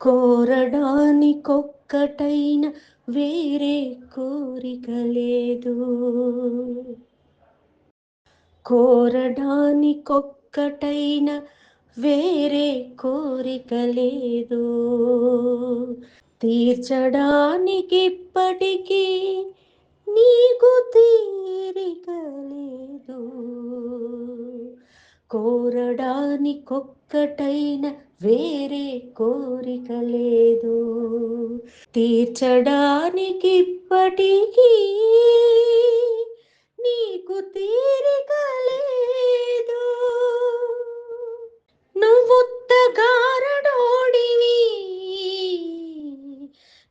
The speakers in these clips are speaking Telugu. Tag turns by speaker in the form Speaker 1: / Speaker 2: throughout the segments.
Speaker 1: కోరడానికొక్కటైన వేరే కోరిక లేదు. కోరడానికొక్కటైన వేరే కోరిక లేదు. తీర్చడానికి ఇప్పటికీ నీకు తీరిక లేదు. కోరడానికొక్కటైన వేరే కోరిక లేదు. తీర్చడానికి ఇప్పటికీ నీకు తీరిక లేదు. నువ్వుత్తగారడోడివి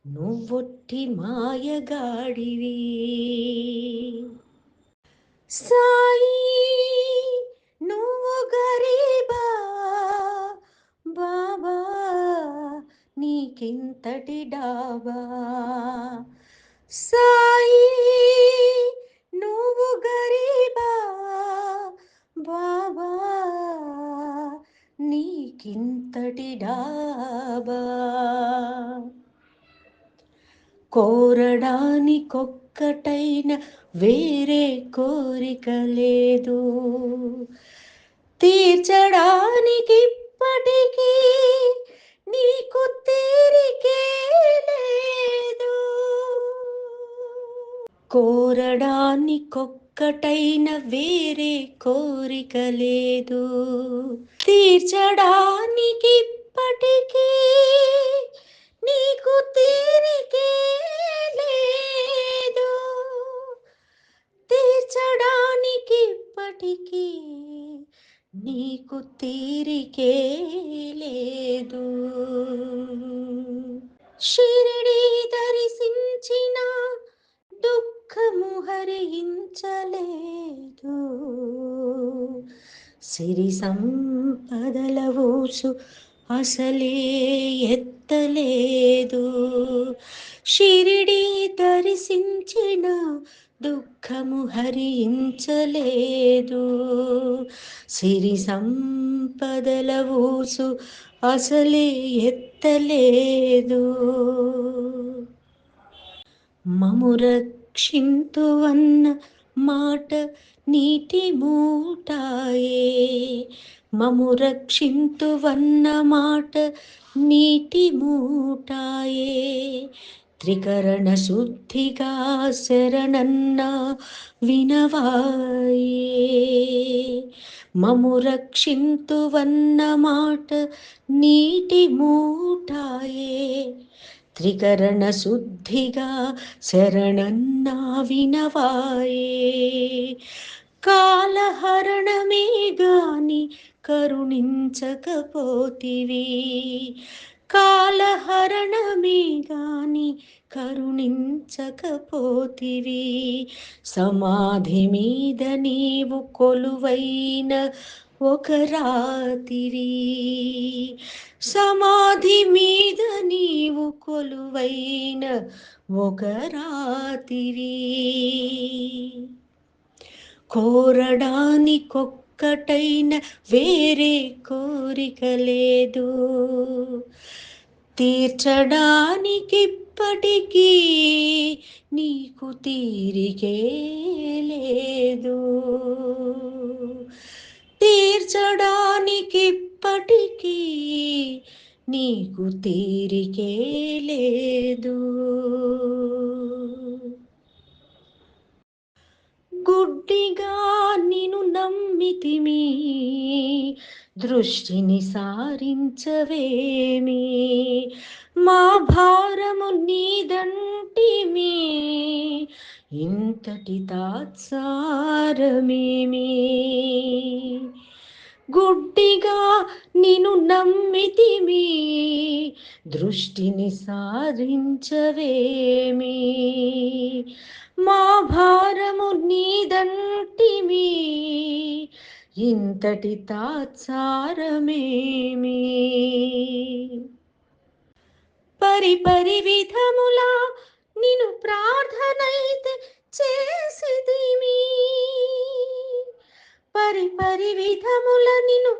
Speaker 1: నువ్వొట్టి మాయగాడివి. సాయి నువ్వు గరీబా బాబా నీకింతటి డాబా? సాయి నువ్వు గరీబా బాబా నీకింతటి డాబా? ఒక్కటైన వేరే కోరిక లేదు. తీర్చడానికి ఇప్పటికీ నీకు తీరికే లేదు. కోరడానికొక్కటైన వేరే కోరిక లేదు. తీర్చడానికి ఇప్పటికీ లేదు. షిరిడి దర్శించిన దుఃఖము హరించలేదు. సిరి సంపదల ఊసు అసలే ఎత్తలేదు. షిరిడి దర్శించిన దుఃఖము హరించలేదు. సిరి సంపదల ఊసు అసలే ఎత్తలేదు. మము రక్షింతువన్న మాట నీటి మూటాయే. మము రక్షింతువన్న మాట నీటి మూటాయే. త్రికరణ శుద్ధిగా శరణన్న వినవాయే. మము రక్షింతువన్న మాట నీటి మూటాయే. త్రికరణ శుద్ధిగా శరణన్నా వినవాయే. కాలహరణమే గాని కరుణించకపోతివి. కాలహరణమే గాని కరుణించకపోతివి. సమాధి మీద నీవు కొలువైన ఒక రాతివి. సమాధి మీద నీవు కొలువైన ఒక రాతివి. ఒక్కటైన వేరే కోరిక లేదు. తీర్చడానికిప్పటికీ నీకు తీరికే లేదు. తీర్చడానికిప్పటికీ నీకు తీరికే లేదు. గుడ్డిగా నిను నమ్మితిమి. దృష్టిని సారించవేమి. మా భారము నీదంటిమి. ఇంతటి తాత్సారమేమి. గుడ్డిగా నిను నమ్మితిమి. దృష్టిని సారించవేమి. మా భారము నీదంటిమి ఇంతటి తాత్సారమేమి? పరి పరి విధములా నిను ప్రార్థనైతే చేసిదిమి పరి పరి విధముల నిను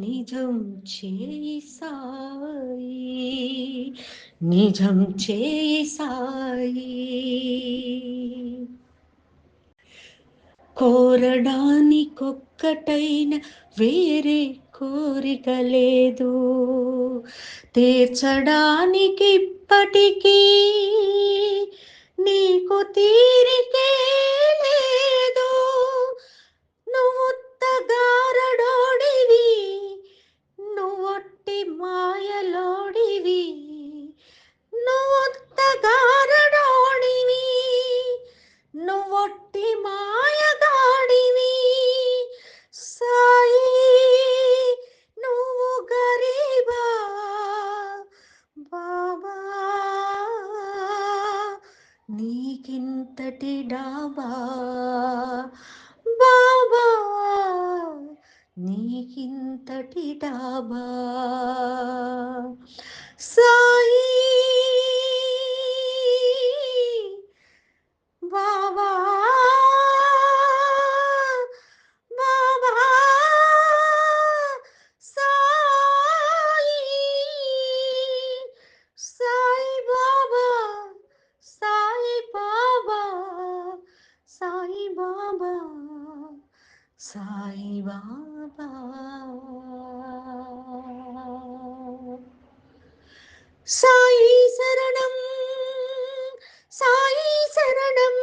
Speaker 1: నిజం చేయి సాయి నిజం చేయి సాయి కోరడానికొక్కటైన వేరే కోరిక లేదు. తీర్చడానికి ఇప్పటికీ నీకు తీరికే किताबा साई बाबा Sai Baba. சாயி சரணம் சாயி சரணம்